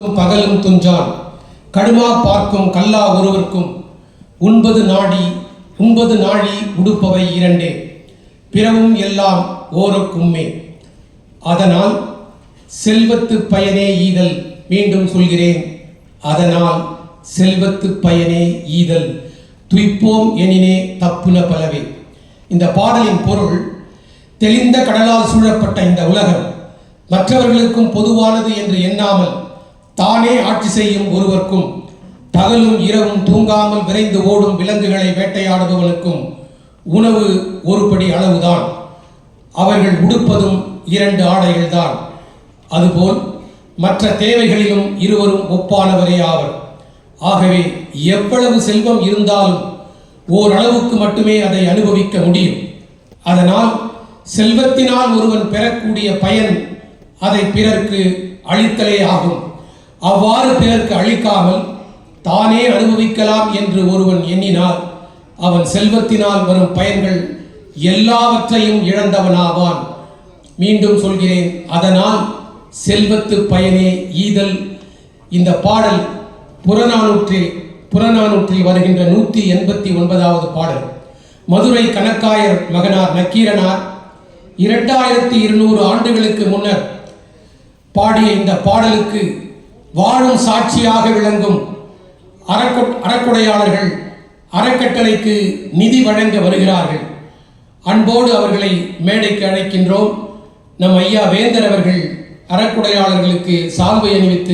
பகலும் துஞ்சான். கடுமா பார்க்கும் கல்லா ஒருவர்க்கும் உண்பது நாடி உண்பது நாழி உடுப்பவை இரண்டே. பிறவும் எல்லாம் ஓருக்கும்மே. அதனால் செல்வத்து பயனே ஈதல் மீண்டும் சொல்கிறேன். அதனால் செல்வத்து பயனே ஈதல் துய்ப்போம் எனினே தப்புன பலவே. இந்த பாடலின் பொருள் தெளிந்த கடலால் சூழப்பட்ட இந்த உலகம் மற்றவர்களுக்கும் பொதுவானது என்று எண்ணாமல் தானே ஆட்சி செய்யும் ஒருவர்க்கும் பகலும் இரவும் தூங்காமல் விரைந்து ஓடும் விலங்குகளை வேட்டையாடுபவனுக்கும் உணவு ஒருபடி அளவுதான். அவர்கள் உடுப்பதும் இரண்டு ஆடைகள்தான். அதுபோல் மற்ற தேவைகளிலும் இருவரும் ஒப்பானவரே ஆவர். ஆகவே எவ்வளவு செல்வம் இருந்தாலும் ஓரளவுக்கு மட்டுமே அதை அனுபவிக்க முடியும். அதனால் செல்வத்தினால் ஒருவன் பெறக்கூடிய பயன் அதை பிறர்க்கு அளித்தலே ஆகும். அவ்வாறு பிறருக்கு அளிக்காமல் தானே அனுபவிக்கலாம் என்று ஒருவன் எண்ணினால் அவன் செல்வத்தினால் வரும் பயன்கள் எல்லாவற்றையும் இழந்தவனாவான். மீண்டும் சொல்கிறேன் அதனால் செல்வத்து பயனே ஈதல். இந்த பாடல் புறநானூற்றில் புறநானூற்றில் வருகின்ற நூற்றி எண்பத்தி ஒன்பதாவது பாடல். மதுரை கணக்காயர் மகனார் நக்கீரனார் இரண்டாயிரத்தி இருநூறு ஆண்டுகளுக்கு முன்னர் பாடிய இந்த பாடலுக்கு வாழும் சாட்சியாக விளங்கும் அறக்கொ அறக்குடையாளர்கள் அறக்கட்டளைக்கு நிதி வழங்க வருகிறார்கள். அன்போடு அவர்களை மேடைக்கு அழைக்கின்றோம். நம் ஐயா வேந்தர் அவர்கள் அறக்குடையாளர்களுக்கு சால்வை அணிவித்து